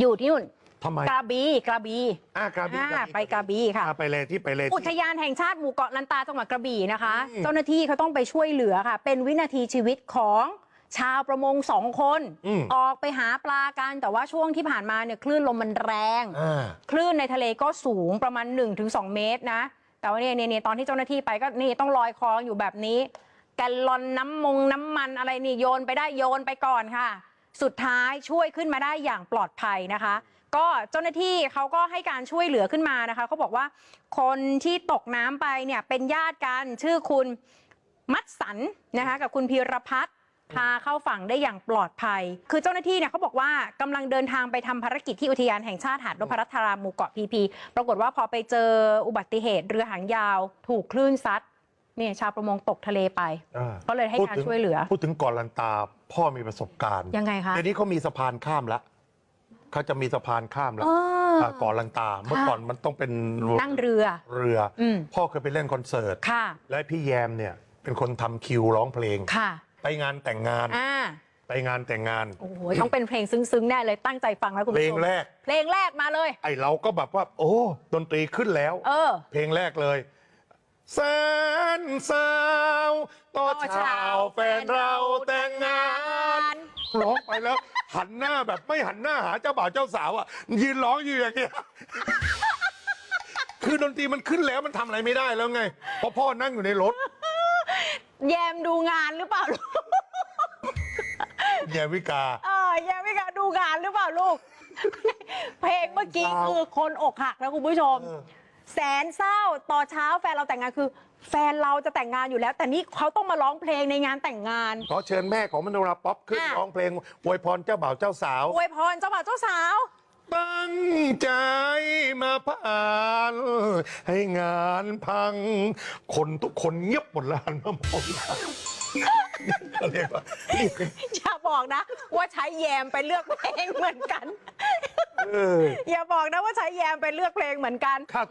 อยู่ที่นู่นทำไมกระบี่กระบี่อ่ากระบี่อ่ากระบี่ไปกระบี่ค่ะ อ่าไปเลยที่ไปเลยอุที่ทยานแห่งชาติหมู่เกาะลันตาจังหวัดกระบี่นะคะ อืมเจ้าหน้าที่เขาต้องไปช่วยเหลือค่ะ เป็นวินาทีชีวิตของชาวประมงสองคน อืม ออกไปหาปลากันแต่ว่าช่วงที่ผ่านมาเนี่ยคลื่นลมมันแรง อ่า คลื่นในทะเลก็สูงประมาณ 1-2 เมตรนะ แต่ว่าเนี่ยเนี่ยเนี่ยตอนที่เจ้าหน้าที่ไปก็นี่ต้องลอยคออยู่แบบนี้ แกลลอนน้ำมงน้ำมันอะไรนี่โยนไปได้โยนไปก่อนค่ะ สุดท้ายช่วยขึ้นมาได้อย่างปลอดภัยนะคะ ก็เจ้าหน้าที่เขาก็ให้การช่วยเหลือขึ้นมานะคะเขาบอกว่าคนที่ตกน้ำไปเนี่ยเป็นญาติกันชื่อคุณมัดสันนะคะกับคุณพีรพัฒน์พาเข้าฝั่งได้อย่างปลอดภัย คือเจ้าหน้าที่เนี่ยเขาบอกว่ากำลังเดินทางไปทำภารกิจที่อุทยานแห่งชาติหาดนพรัตน์ธาราหมู่เกาะพีพี ปรากฏว่าพอไปเจออุบัติเหตุเรือหางยาว ถูกคลื่นซัดเนี่ยชาวประมงตกทะเลไปอ่าก็เลยให้พูดการถึงช่วยเหลือ พูดถึงเกาะลันตา พ่อมีประสบการณ์ยังไงคะ เดี๋ยวนี้เขามีสะพานข้ามแล้วเขาจะมีสะพานข้ามแล้วอ๋อาเกาะลันตา เมื่อก่อนมันต้องเป็นนั่งเรือ เรืออม พ่อเคยไปเล่นคอนเสิร์ต ค่ะ และพี่แยมเนี่ยเป็นคนทำคิวร้องเพลง ค่ะ ไปงานแต่งงาน อ่า ไปงานแต่งงาน โอ้โห ต้องเป็นเพลงซึ้งๆ แน่เลย ตั้งใจฟังแล้วคุณเพลผู้งชมแรก เพลงแรกมาเลย ไอเราก็แบบว่า โอ้ ดนตรีขึ้นแล้ว เออ เพลงแรกเลยแสนสาวต่อเช้าแฟนเราแต่งงาน ร้องไปแล้ว หันหน้าแบบไม่หันหน้าหาเจ้าบ่าวเจ้าสาวอะยืนร้องอยู่อย่างเงี้ยคือดนตรีมันขึ้นแล้วมันทำอะไรไม่ได้แล้วไง เพราะพ่อนั่งอยู่ในรถ แยมดูงานหรือเปล่าลูกแยมวิกา เออแยมไม่กะดูงานหรือเปล่าลูก เพลงเมื่อกี้เศร้าคือคนอกหักนะคุณผู้ชม เออ แสนเศร้าต่อนเช้าแฟนเราแต่งงานคือ แฟนเราจะแต่งงานอยู่แล้ว แต่นี่เขาต้องมาร้องเพลงในงานแต่งงาน ขอเชิญแม่ของมโนราป๊อปขึ้นอะ ร้องเพลงอวยพรเจ้าบ่าวเจ้าสาว อวยพรเจ้าบ่าวเจ้าสาว ตั้งใจมาผ่านให้งานพัง คนทุกคนเงียบหมดแล้วหันมามองเขาเรียกว่านี่เป็นอย่าบอกนะ ว่าใช้แยมไปเลือกเพลงเหมือนกัน เอออย่าบอกนะว่าใช้แยมไปเลือกเพลงเหมือนกัน ค่า